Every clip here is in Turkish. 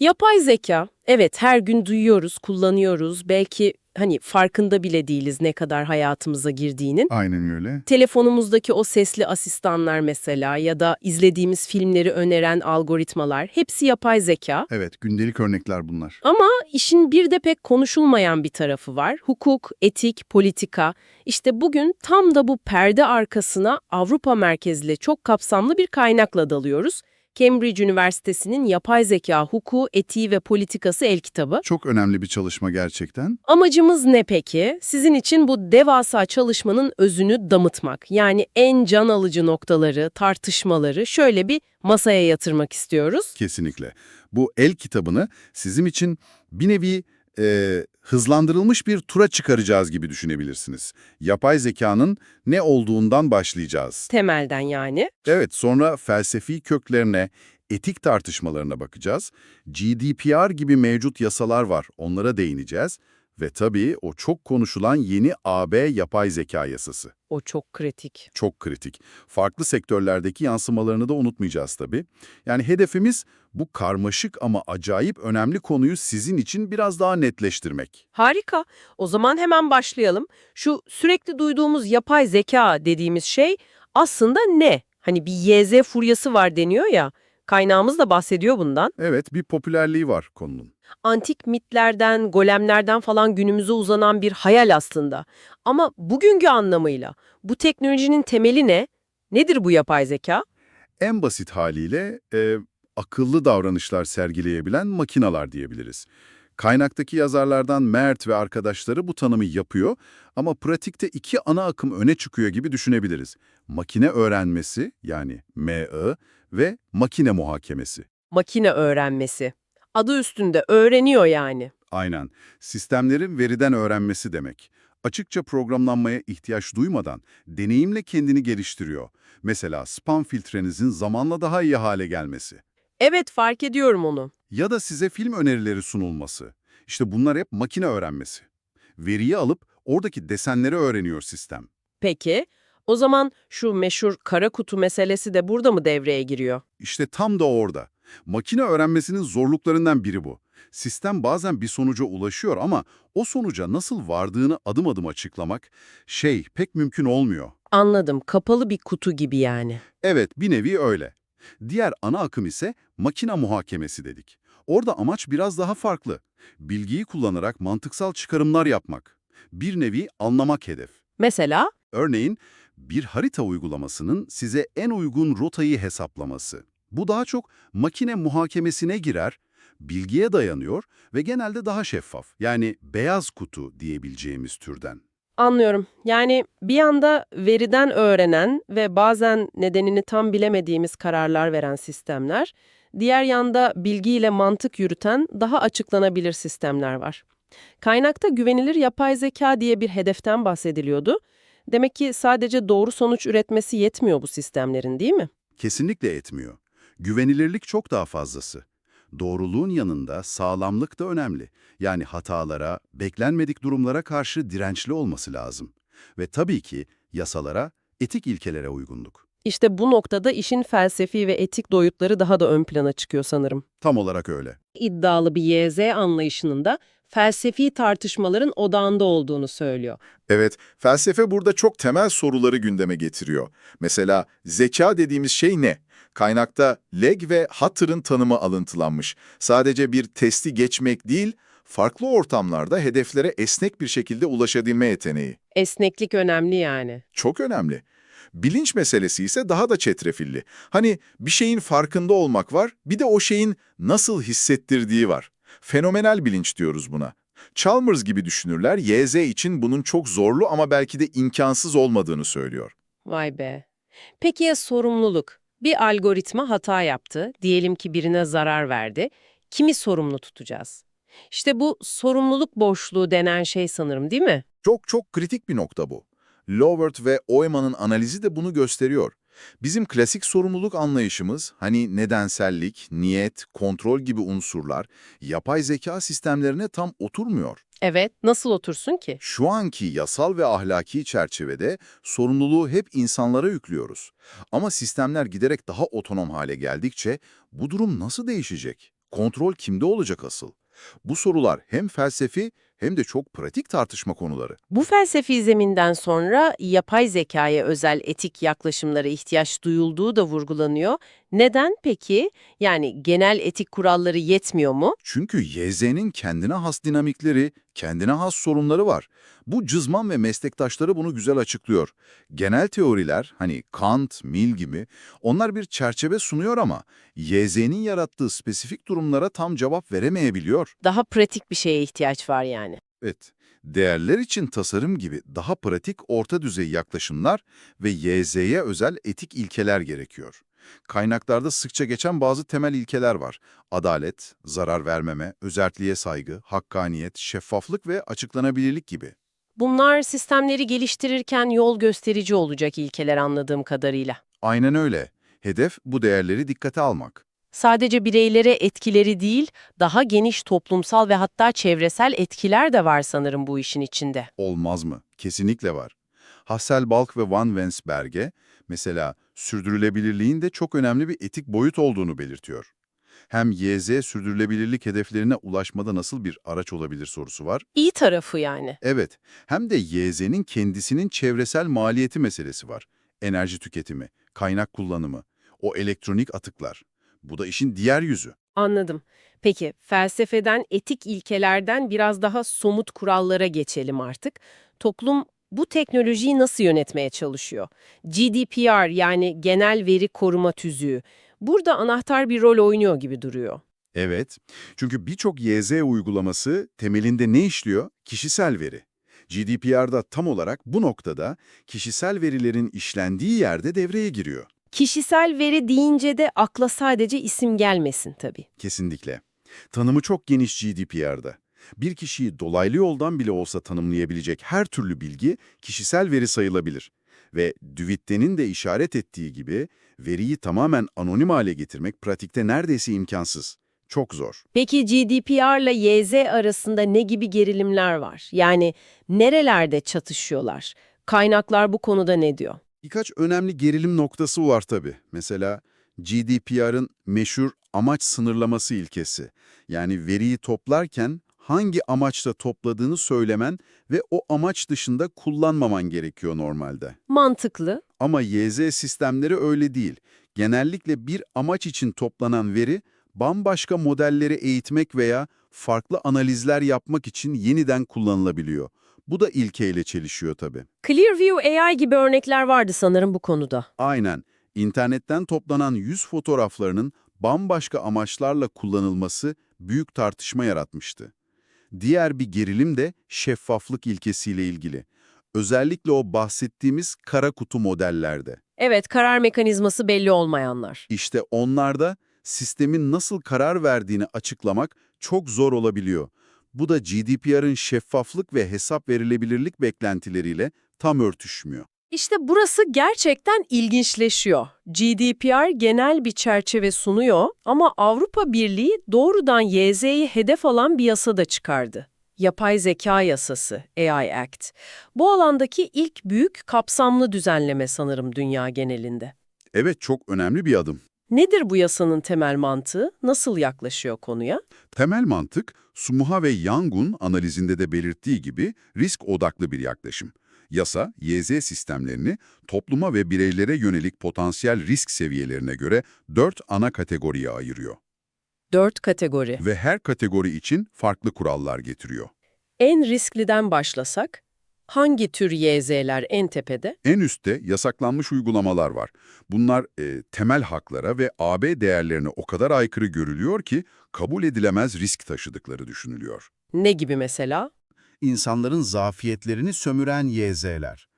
Yapay zeka, evet her gün duyuyoruz, kullanıyoruz. Belki hani farkında bile değiliz ne kadar hayatımıza girdiğinin. Aynen öyle. Telefonumuzdaki o sesli asistanlar mesela ya da izlediğimiz filmleri öneren algoritmalar hepsi yapay zeka. Evet, gündelik örnekler bunlar. Ama işin bir de pek konuşulmayan bir tarafı var. Hukuk, etik, politika. İşte bugün tam da bu perde arkasına Avrupa merkezli çok kapsamlı bir kaynakla dalıyoruz. Cambridge Üniversitesi'nin Yapay Zeka Hukuku, Etiği ve Politikası el kitabı. Çok önemli bir çalışma gerçekten. Amacımız ne peki? Sizin için bu devasa çalışmanın özünü damıtmak. Yani en can alıcı noktaları, tartışmaları şöyle bir masaya yatırmak istiyoruz. Kesinlikle. Bu el kitabını sizin için bir nevi e, hızlandırılmış bir tura çıkaracağız gibi düşünebilirsiniz. Yapay zekanın ne olduğundan başlayacağız. Temelden yani. Evet, sonra felsefi köklerine, etik tartışmalarına bakacağız. GDPR gibi mevcut yasalar var, onlara değineceğiz. Ve tabii o çok konuşulan yeni AB yapay zeka yasası. O çok kritik. Çok kritik. Farklı sektörlerdeki yansımalarını da unutmayacağız tabii. Yani hedefimiz bu karmaşık ama acayip önemli konuyu sizin için biraz daha netleştirmek. Harika. O zaman hemen başlayalım. Şu sürekli duyduğumuz yapay zeka dediğimiz şey aslında ne? Hani bir YZ furyası var deniyor ya. Kaynağımız da bahsediyor bundan. Evet, bir popülerliği var konunun. Antik mitlerden, golemlerden falan günümüze uzanan bir hayal aslında. Ama bugünkü anlamıyla bu teknolojinin temeli ne? Nedir bu yapay zeka? En basit haliyle e, akıllı davranışlar sergileyebilen makinalar diyebiliriz. Kaynaktaki yazarlardan Mert ve arkadaşları bu tanımı yapıyor ama pratikte iki ana akım öne çıkıyor gibi düşünebiliriz. Makine öğrenmesi yani ME ve makine muhakemesi. Makine öğrenmesi. Adı üstünde öğreniyor yani. Aynen. Sistemlerin veriden öğrenmesi demek. Açıkça programlanmaya ihtiyaç duymadan deneyimle kendini geliştiriyor. Mesela spam filtrenizin zamanla daha iyi hale gelmesi. Evet fark ediyorum onu. Ya da size film önerileri sunulması. İşte bunlar hep makine öğrenmesi. Veriyi alıp oradaki desenleri öğreniyor sistem. Peki, o zaman şu meşhur kara kutu meselesi de burada mı devreye giriyor? İşte tam da orada. Makine öğrenmesinin zorluklarından biri bu. Sistem bazen bir sonuca ulaşıyor ama o sonuca nasıl vardığını adım adım açıklamak şey pek mümkün olmuyor. Anladım, kapalı bir kutu gibi yani. Evet, bir nevi öyle. Diğer ana akım ise makine muhakemesi dedik. Orada amaç biraz daha farklı. Bilgiyi kullanarak mantıksal çıkarımlar yapmak. Bir nevi anlamak hedef. Mesela? Örneğin, bir harita uygulamasının size en uygun rotayı hesaplaması. Bu daha çok makine muhakemesine girer, bilgiye dayanıyor ve genelde daha şeffaf. Yani beyaz kutu diyebileceğimiz türden. Anlıyorum. Yani bir yanda veriden öğrenen ve bazen nedenini tam bilemediğimiz kararlar veren sistemler, diğer yanda bilgiyle mantık yürüten daha açıklanabilir sistemler var. Kaynakta güvenilir yapay zeka diye bir hedeften bahsediliyordu. Demek ki sadece doğru sonuç üretmesi yetmiyor bu sistemlerin değil mi? Kesinlikle etmiyor. Güvenilirlik çok daha fazlası. Doğruluğun yanında sağlamlık da önemli. Yani hatalara, beklenmedik durumlara karşı dirençli olması lazım. Ve tabii ki yasalara, etik ilkelere uygunluk. İşte bu noktada işin felsefi ve etik doyutları daha da ön plana çıkıyor sanırım. Tam olarak öyle. İddialı bir YZ anlayışının da felsefi tartışmaların odağında olduğunu söylüyor. Evet, felsefe burada çok temel soruları gündeme getiriyor. Mesela zeka dediğimiz şey ne? Kaynakta leg ve hatırın tanımı alıntılanmış. Sadece bir testi geçmek değil, farklı ortamlarda hedeflere esnek bir şekilde ulaşabilme yeteneği. Esneklik önemli yani. Çok önemli. Bilinç meselesi ise daha da çetrefilli. Hani bir şeyin farkında olmak var, bir de o şeyin nasıl hissettirdiği var. Fenomenal bilinç diyoruz buna. Chalmers gibi düşünürler YZ için bunun çok zorlu ama belki de imkansız olmadığını söylüyor. Vay be. Peki ya sorumluluk? Bir algoritma hata yaptı, diyelim ki birine zarar verdi. Kimi sorumlu tutacağız? İşte bu sorumluluk boşluğu denen şey sanırım değil mi? Çok çok kritik bir nokta bu. Lovert ve Oymann'ın analizi de bunu gösteriyor. Bizim klasik sorumluluk anlayışımız, hani nedensellik, niyet, kontrol gibi unsurlar, yapay zeka sistemlerine tam oturmuyor. Evet, nasıl otursun ki? Şu anki yasal ve ahlaki çerçevede sorumluluğu hep insanlara yüklüyoruz. Ama sistemler giderek daha otonom hale geldikçe bu durum nasıl değişecek? Kontrol kimde olacak asıl? Bu sorular hem felsefi hem de çok pratik tartışma konuları. Bu felsefi zeminden sonra yapay zekaya özel etik yaklaşımlara ihtiyaç duyulduğu da vurgulanıyor. Neden peki? Yani genel etik kuralları yetmiyor mu? Çünkü YZ'nin kendine has dinamikleri, kendine has sorunları var. Bu cızman ve meslektaşları bunu güzel açıklıyor. Genel teoriler, hani Kant, Mill gibi, onlar bir çerçeve sunuyor ama YZ'nin yarattığı spesifik durumlara tam cevap veremeyebiliyor. Daha pratik bir şeye ihtiyaç var yani. Evet, değerler için tasarım gibi daha pratik orta düzey yaklaşımlar ve YZ'ye özel etik ilkeler gerekiyor. Kaynaklarda sıkça geçen bazı temel ilkeler var. Adalet, zarar vermeme, özertliğe saygı, hakkaniyet, şeffaflık ve açıklanabilirlik gibi. Bunlar sistemleri geliştirirken yol gösterici olacak ilkeler anladığım kadarıyla. Aynen öyle. Hedef bu değerleri dikkate almak. Sadece bireylere etkileri değil, daha geniş toplumsal ve hatta çevresel etkiler de var sanırım bu işin içinde. Olmaz mı? Kesinlikle var. Hasselbalch ve Van Wensberg'e mesela sürdürülebilirliğin de çok önemli bir etik boyut olduğunu belirtiyor. Hem YZ sürdürülebilirlik hedeflerine ulaşmada nasıl bir araç olabilir sorusu var. İyi tarafı yani. Evet, hem de YZ'nin kendisinin çevresel maliyeti meselesi var. Enerji tüketimi, kaynak kullanımı, o elektronik atıklar. Bu da işin diğer yüzü. Anladım. Peki felsefeden, etik ilkelerden biraz daha somut kurallara geçelim artık. Toplum bu teknolojiyi nasıl yönetmeye çalışıyor? GDPR yani Genel Veri Koruma Tüzüğü. Burada anahtar bir rol oynuyor gibi duruyor. Evet, çünkü birçok YZ uygulaması temelinde ne işliyor? Kişisel veri. GDPR'da tam olarak bu noktada kişisel verilerin işlendiği yerde devreye giriyor. Kişisel veri deyince de akla sadece isim gelmesin tabii. Kesinlikle. Tanımı çok geniş GDPR'da. Bir kişiyi dolaylı yoldan bile olsa tanımlayabilecek her türlü bilgi kişisel veri sayılabilir. Ve Düvitte'nin de işaret ettiği gibi veriyi tamamen anonim hale getirmek pratikte neredeyse imkansız. Çok zor. Peki GDPR ile YZ arasında ne gibi gerilimler var? Yani nerelerde çatışıyorlar? Kaynaklar bu konuda ne diyor? Birkaç önemli gerilim noktası var tabii. Mesela GDPR'ın meşhur amaç sınırlaması ilkesi. Yani veriyi toplarken hangi amaçla topladığını söylemen ve o amaç dışında kullanmaman gerekiyor normalde. Mantıklı. Ama YZ sistemleri öyle değil. Genellikle bir amaç için toplanan veri bambaşka modelleri eğitmek veya farklı analizler yapmak için yeniden kullanılabiliyor. Bu da ilkeyle çelişiyor tabii. Clearview AI gibi örnekler vardı sanırım bu konuda. Aynen. İnternetten toplanan yüz fotoğraflarının bambaşka amaçlarla kullanılması büyük tartışma yaratmıştı. Diğer bir gerilim de şeffaflık ilkesiyle ilgili. Özellikle o bahsettiğimiz kara kutu modellerde. Evet, karar mekanizması belli olmayanlar. İşte onlarda sistemin nasıl karar verdiğini açıklamak çok zor olabiliyor. Bu da GDPR'ın şeffaflık ve hesap verilebilirlik beklentileriyle tam örtüşmüyor. İşte burası gerçekten ilginçleşiyor. GDPR genel bir çerçeve sunuyor ama Avrupa Birliği doğrudan YZ'yi hedef alan bir yasa da çıkardı. Yapay Zeka Yasası, AI Act. Bu alandaki ilk büyük kapsamlı düzenleme sanırım dünya genelinde. Evet çok önemli bir adım. Nedir bu yasanın temel mantığı? Nasıl yaklaşıyor konuya? Temel mantık, Sumuha ve Yang'un analizinde de belirttiği gibi risk odaklı bir yaklaşım. Yasa, YZ sistemlerini topluma ve bireylere yönelik potansiyel risk seviyelerine göre dört ana kategoriye ayırıyor. Dört kategori. Ve her kategori için farklı kurallar getiriyor. En riskliden başlasak, hangi tür YZ'ler en tepede? En üstte yasaklanmış uygulamalar var. Bunlar e, temel haklara ve AB değerlerine o kadar aykırı görülüyor ki kabul edilemez risk taşıdıkları düşünülüyor. Ne gibi mesela? insanların zafiyetlerini sömüren YZ'ler.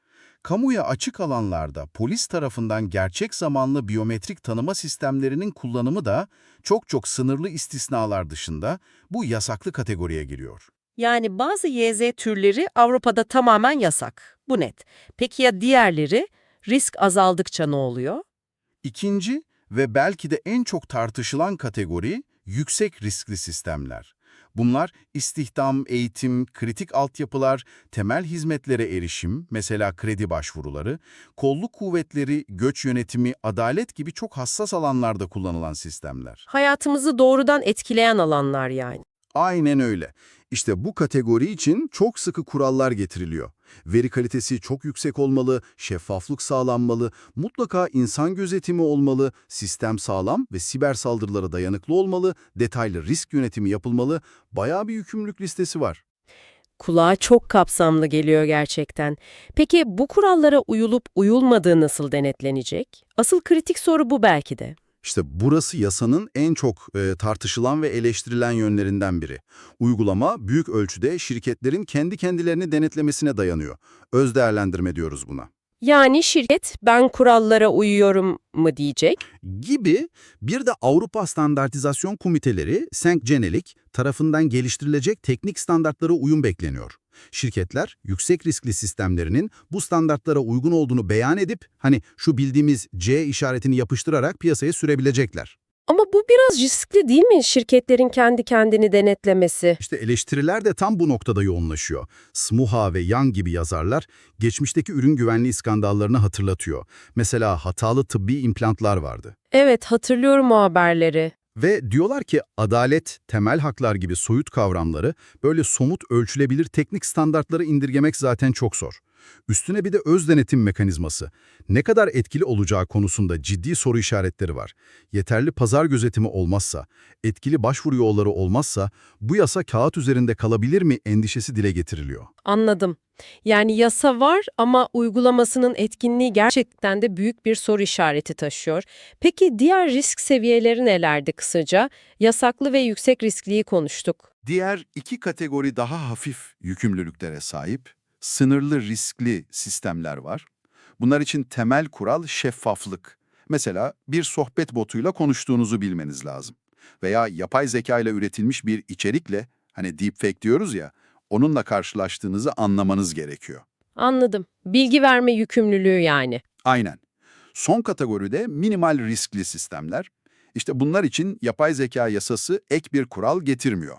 Kamuya açık alanlarda polis tarafından gerçek zamanlı biyometrik tanıma sistemlerinin kullanımı da çok çok sınırlı istisnalar dışında bu yasaklı kategoriye giriyor. Yani bazı YZ türleri Avrupa'da tamamen yasak. Bu net. Peki ya diğerleri? Risk azaldıkça ne oluyor? İkinci ve belki de en çok tartışılan kategori yüksek riskli sistemler. Bunlar istihdam, eğitim, kritik altyapılar, temel hizmetlere erişim, mesela kredi başvuruları, kolluk kuvvetleri, göç yönetimi, adalet gibi çok hassas alanlarda kullanılan sistemler. Hayatımızı doğrudan etkileyen alanlar yani. Aynen öyle. İşte bu kategori için çok sıkı kurallar getiriliyor. Veri kalitesi çok yüksek olmalı, şeffaflık sağlanmalı, mutlaka insan gözetimi olmalı, sistem sağlam ve siber saldırılara dayanıklı olmalı, detaylı risk yönetimi yapılmalı, bayağı bir yükümlülük listesi var. Kulağa çok kapsamlı geliyor gerçekten. Peki bu kurallara uyulup uyulmadığı nasıl denetlenecek? Asıl kritik soru bu belki de. İşte burası yasanın en çok e, tartışılan ve eleştirilen yönlerinden biri. Uygulama büyük ölçüde şirketlerin kendi kendilerini denetlemesine dayanıyor. Öz değerlendirme diyoruz buna. Yani şirket ben kurallara uyuyorum mu diyecek? gibi bir de Avrupa Standartizasyon Komiteleri Senk-Cenelik tarafından geliştirilecek teknik standartlara uyum bekleniyor. Şirketler yüksek riskli sistemlerinin bu standartlara uygun olduğunu beyan edip hani şu bildiğimiz C işaretini yapıştırarak piyasaya sürebilecekler. Ama bu biraz riskli değil mi şirketlerin kendi kendini denetlemesi? İşte eleştiriler de tam bu noktada yoğunlaşıyor. Smuha ve Young gibi yazarlar geçmişteki ürün güvenliği skandallarını hatırlatıyor. Mesela hatalı tıbbi implantlar vardı. Evet hatırlıyorum o haberleri. Ve diyorlar ki adalet, temel haklar gibi soyut kavramları böyle somut ölçülebilir teknik standartlara indirgemek zaten çok zor. Üstüne bir de öz denetim mekanizması. Ne kadar etkili olacağı konusunda ciddi soru işaretleri var. Yeterli pazar gözetimi olmazsa, etkili başvuru yolları olmazsa bu yasa kağıt üzerinde kalabilir mi endişesi dile getiriliyor. Anladım. Yani yasa var ama uygulamasının etkinliği gerçekten de büyük bir soru işareti taşıyor. Peki diğer risk seviyeleri nelerdi kısaca? Yasaklı ve yüksek riskliyi konuştuk. Diğer iki kategori daha hafif yükümlülüklere sahip, sınırlı riskli sistemler var. Bunlar için temel kural şeffaflık. Mesela bir sohbet botuyla konuştuğunuzu bilmeniz lazım. Veya yapay zeka ile üretilmiş bir içerikle, hani deepfake diyoruz ya, onunla karşılaştığınızı anlamanız gerekiyor. Anladım. Bilgi verme yükümlülüğü yani. Aynen. Son kategoride minimal riskli sistemler. İşte bunlar için yapay zeka yasası ek bir kural getirmiyor.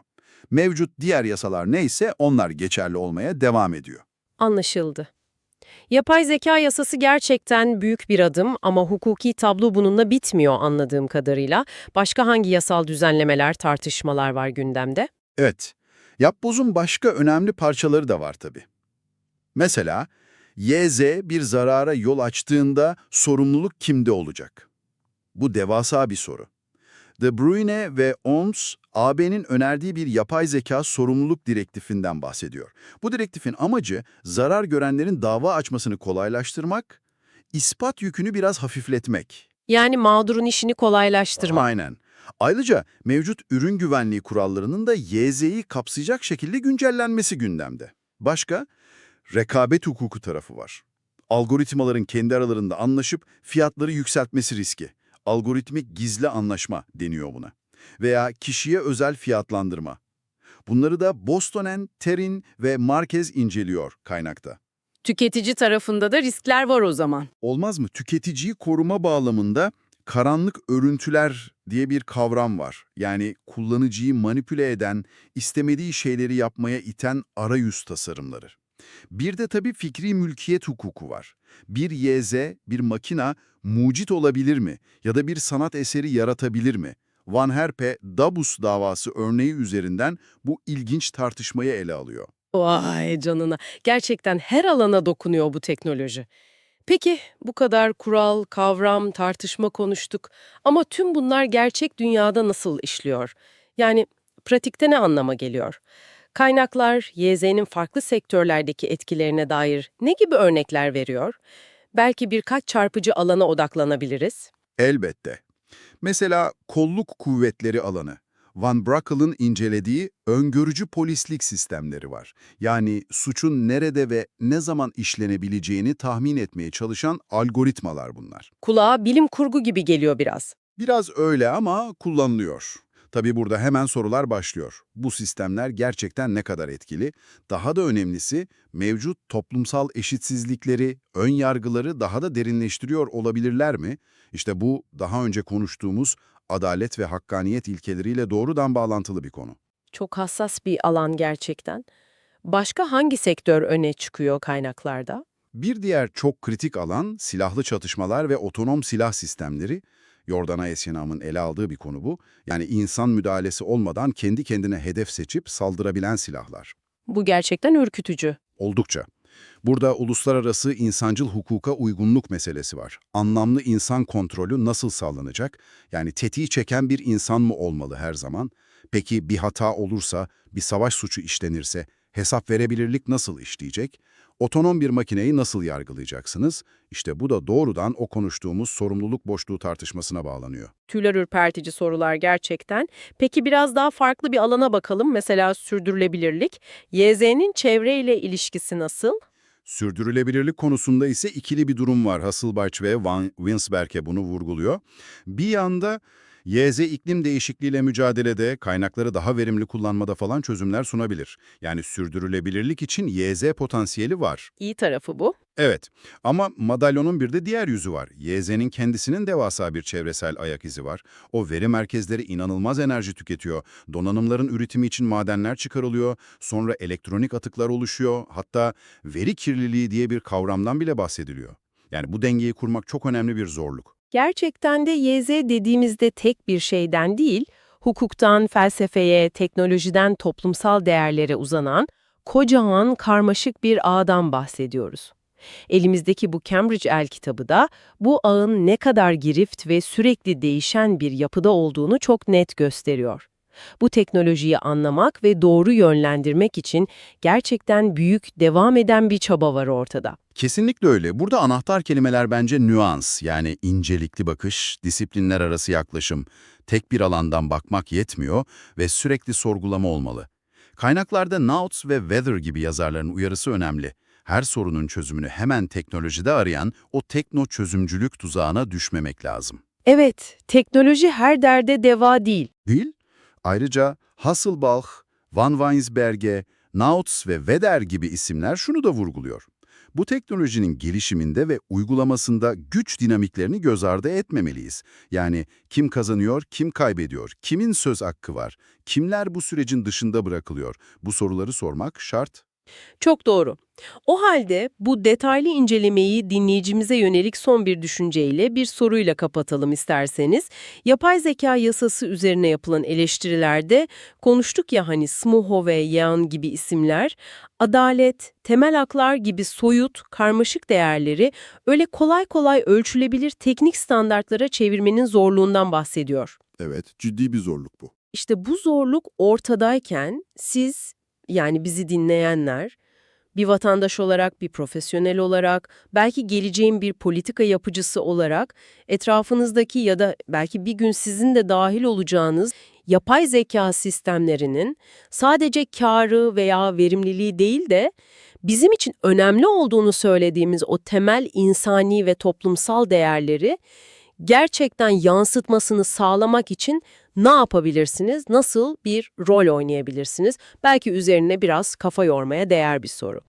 Mevcut diğer yasalar neyse onlar geçerli olmaya devam ediyor. Anlaşıldı. Yapay zeka yasası gerçekten büyük bir adım ama hukuki tablo bununla bitmiyor anladığım kadarıyla. Başka hangi yasal düzenlemeler, tartışmalar var gündemde? Evet, yapbozun başka önemli parçaları da var tabii. Mesela, YZ bir zarara yol açtığında sorumluluk kimde olacak? Bu devasa bir soru. De Bruyne ve OMS, AB'nin önerdiği bir yapay zeka sorumluluk direktifinden bahsediyor. Bu direktifin amacı zarar görenlerin dava açmasını kolaylaştırmak, ispat yükünü biraz hafifletmek. Yani mağdurun işini kolaylaştırma. Aynen. Ayrıca mevcut ürün güvenliği kurallarının da YZ'yi kapsayacak şekilde güncellenmesi gündemde. Başka? Rekabet hukuku tarafı var. Algoritmaların kendi aralarında anlaşıp fiyatları yükseltmesi riski. Algoritmik gizli anlaşma deniyor buna. Veya kişiye özel fiyatlandırma. Bunları da Bostonen, Terin ve Marquez inceliyor kaynakta. Tüketici tarafında da riskler var o zaman. Olmaz mı? Tüketiciyi koruma bağlamında karanlık örüntüler diye bir kavram var. Yani kullanıcıyı manipüle eden, istemediği şeyleri yapmaya iten arayüz tasarımları. Bir de tabii fikri mülkiyet hukuku var. Bir YZ, bir makina mucit olabilir mi? Ya da bir sanat eseri yaratabilir mi? Van Herpe, Dabus davası örneği üzerinden bu ilginç tartışmayı ele alıyor. Vay canına. Gerçekten her alana dokunuyor bu teknoloji. Peki bu kadar kural, kavram, tartışma konuştuk ama tüm bunlar gerçek dünyada nasıl işliyor? Yani pratikte ne anlama geliyor? Kaynaklar YZ'nin farklı sektörlerdeki etkilerine dair ne gibi örnekler veriyor? Belki birkaç çarpıcı alana odaklanabiliriz. Elbette. Mesela kolluk kuvvetleri alanı. Van Brackel'ın incelediği öngörücü polislik sistemleri var. Yani suçun nerede ve ne zaman işlenebileceğini tahmin etmeye çalışan algoritmalar bunlar. Kulağa bilim kurgu gibi geliyor biraz. Biraz öyle ama kullanılıyor. Tabii burada hemen sorular başlıyor. Bu sistemler gerçekten ne kadar etkili? Daha da önemlisi mevcut toplumsal eşitsizlikleri, ön yargıları daha da derinleştiriyor olabilirler mi? İşte bu daha önce konuştuğumuz adalet ve hakkaniyet ilkeleriyle doğrudan bağlantılı bir konu. Çok hassas bir alan gerçekten. Başka hangi sektör öne çıkıyor kaynaklarda? Bir diğer çok kritik alan silahlı çatışmalar ve otonom silah sistemleri. Yordana Esyenam'ın ele aldığı bir konu bu. Yani insan müdahalesi olmadan kendi kendine hedef seçip saldırabilen silahlar. Bu gerçekten ürkütücü. Oldukça. Burada uluslararası insancıl hukuka uygunluk meselesi var. Anlamlı insan kontrolü nasıl sağlanacak? Yani tetiği çeken bir insan mı olmalı her zaman? Peki bir hata olursa, bir savaş suçu işlenirse hesap verebilirlik nasıl işleyecek? Otonom bir makineyi nasıl yargılayacaksınız? İşte bu da doğrudan o konuştuğumuz sorumluluk boşluğu tartışmasına bağlanıyor. Tüyler ürpertici sorular gerçekten. Peki biraz daha farklı bir alana bakalım. Mesela sürdürülebilirlik. YZ'nin çevreyle ilişkisi nasıl? Sürdürülebilirlik konusunda ise ikili bir durum var. Hasselbalch ve Van Winsberg'e bunu vurguluyor. Bir yanda YZ iklim değişikliğiyle mücadelede, kaynakları daha verimli kullanmada falan çözümler sunabilir. Yani sürdürülebilirlik için YZ potansiyeli var. İyi tarafı bu. Evet ama madalyonun bir de diğer yüzü var. YZ'nin kendisinin devasa bir çevresel ayak izi var. O veri merkezleri inanılmaz enerji tüketiyor. Donanımların üretimi için madenler çıkarılıyor. Sonra elektronik atıklar oluşuyor. Hatta veri kirliliği diye bir kavramdan bile bahsediliyor. Yani bu dengeyi kurmak çok önemli bir zorluk. Gerçekten de YZ dediğimizde tek bir şeyden değil, hukuktan felsefeye, teknolojiden toplumsal değerlere uzanan kocaman karmaşık bir ağdan bahsediyoruz. Elimizdeki bu Cambridge El kitabı da bu ağın ne kadar girift ve sürekli değişen bir yapıda olduğunu çok net gösteriyor. Bu teknolojiyi anlamak ve doğru yönlendirmek için gerçekten büyük, devam eden bir çaba var ortada. Kesinlikle öyle. Burada anahtar kelimeler bence nüans, yani incelikli bakış, disiplinler arası yaklaşım. Tek bir alandan bakmak yetmiyor ve sürekli sorgulama olmalı. Kaynaklarda Nauts ve Weather gibi yazarların uyarısı önemli. Her sorunun çözümünü hemen teknolojide arayan o tekno çözümcülük tuzağına düşmemek lazım. Evet, teknoloji her derde deva değil. Değil? Ayrıca Hasselbalch, Van Weinsberge, Nauts ve Weder gibi isimler şunu da vurguluyor. Bu teknolojinin gelişiminde ve uygulamasında güç dinamiklerini göz ardı etmemeliyiz. Yani kim kazanıyor, kim kaybediyor, kimin söz hakkı var, kimler bu sürecin dışında bırakılıyor? Bu soruları sormak şart. Çok doğru. O halde bu detaylı incelemeyi dinleyicimize yönelik son bir düşünceyle bir soruyla kapatalım isterseniz. Yapay zeka yasası üzerine yapılan eleştirilerde konuştuk ya hani Smuho ve Yeon gibi isimler, adalet, temel haklar gibi soyut, karmaşık değerleri öyle kolay kolay ölçülebilir teknik standartlara çevirmenin zorluğundan bahsediyor. Evet, ciddi bir zorluk bu. İşte bu zorluk ortadayken siz yani bizi dinleyenler bir vatandaş olarak, bir profesyonel olarak, belki geleceğin bir politika yapıcısı olarak etrafınızdaki ya da belki bir gün sizin de dahil olacağınız yapay zeka sistemlerinin sadece karı veya verimliliği değil de bizim için önemli olduğunu söylediğimiz o temel insani ve toplumsal değerleri gerçekten yansıtmasını sağlamak için ne yapabilirsiniz? Nasıl bir rol oynayabilirsiniz? Belki üzerine biraz kafa yormaya değer bir soru.